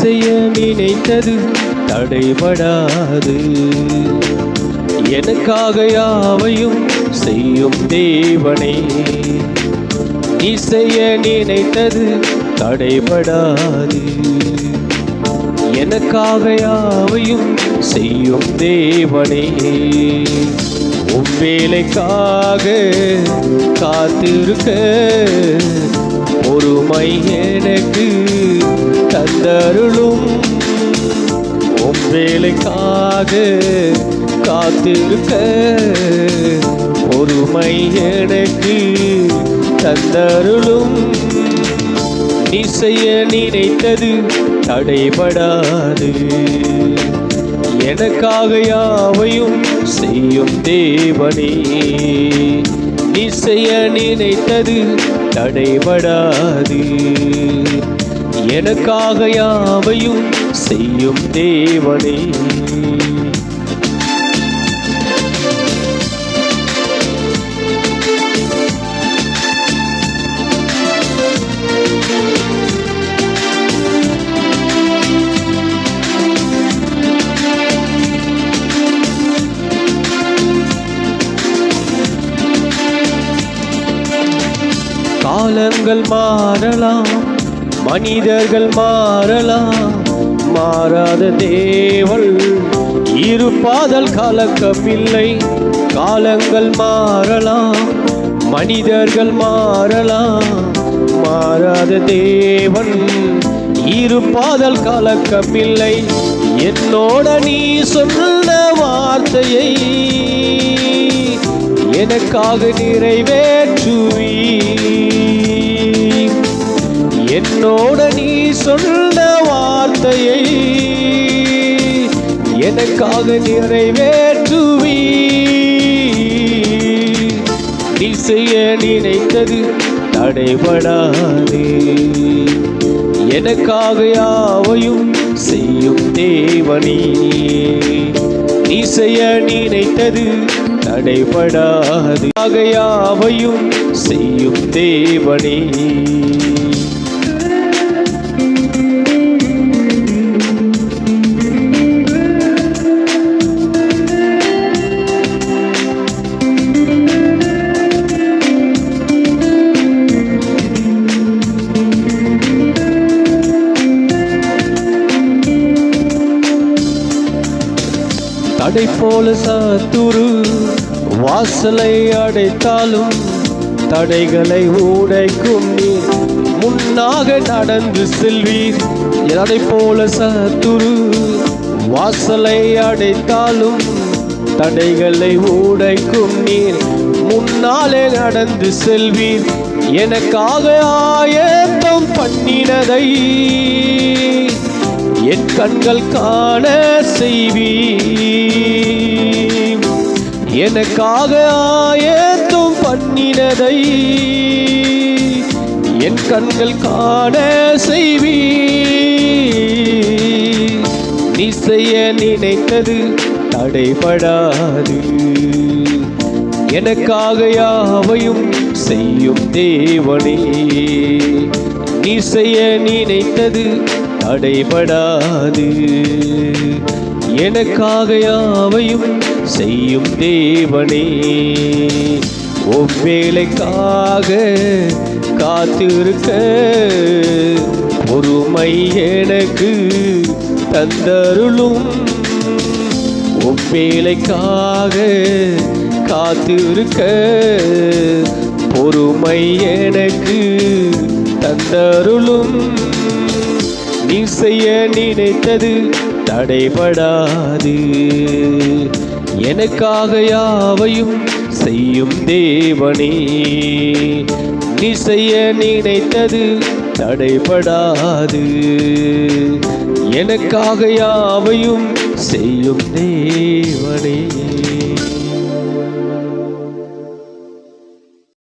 செய்ய நினைத்தது தடைபடாது. எனக்காக யாவையும் செய்யும் தேவனே நீ செய்ய நினைத்தது தடைபடாது. எனக்காக யாவையும் செய்யும் தேவனே உன் வேலைக்காக காத்திருக்க பொறுமை எனக்கு தந்தருளும். உன் வேலைக்காக காத்திருக்க பொறுமை எனக்கு தந்தருளும். நீ செய்ய நினைத்தது தடைபடாது. எனக்காக யாவையும் செய்யும் தேவனே. நீ செய்ய நினைத்தது தடைபடாது. எனக்காக யாவையும் செய்யும் தேவனே. காலங்கள் மாறலாம் மனிதர்கள் மாறலாம். மாறாத தேவள் இருப்பாதல் கலக்கமில்லை. காலங்கள் மாறலாம் மனிதர்கள் மாறலாம். மாறாத தேவன் இருப்பாதல் கலக்கமில்லை. என்னோட நீ சொன்ன வார்த்தையை எனக்காக நிறைவேற்றுவீ என்னோட நீ சொன்ன வார்த்தையை எனக்காக நிறைவேற்றுவி நீ செய்ய நினைத்தது தடைபடாதே. எனக்காக யாவையும் செய்யும் தேவனே. நீ செய்ய நினைத்தது தடைபடாது. ஆகையாவையும் செய்யும் தேவனே. தடை போல சத்துரு வாசலை அடைத்தாலும் தடைகளை உடைக்கும் நீர். முன்னாக நடந்து செல்வீர். தடை போல சத்துரு வாசலை அடைத்தாலும் தடைகளை உடைக்கும் நீர். முன்னாலே நடந்து செல்வீர். எனக்காக ஆயத்தம் பண்ணினதை என் கண்கள் காண செய்வி எனக்காக ஆயத்தும் பண்ணினதை என் கண்கள் காண செய்வி நீ செய்ய நினைத்தது தடைபடாது. எனக்காக யாவையும் செய்யும் தேவனே. நீ செய்ய நினைத்தது தடைபடாது எனக்காக யாவையும் செய்யும் தேவனே ஒவ்வேளைக்காக காத்திருக்க பொறுமை எனக்கு தந்தருளும். ஒவ்வேளைக்காக காத்திருக்க பொறுமை எனக்கு தந்தருளும். நீ செய்ய நினைத்தது தடைபடாது. எனக்காக யாவையும் செய்யும் தேவனே நீ செய்ய நினைத்தது தடைபடாது. எனக்காக யாவையும் செய்யும் தேவனே.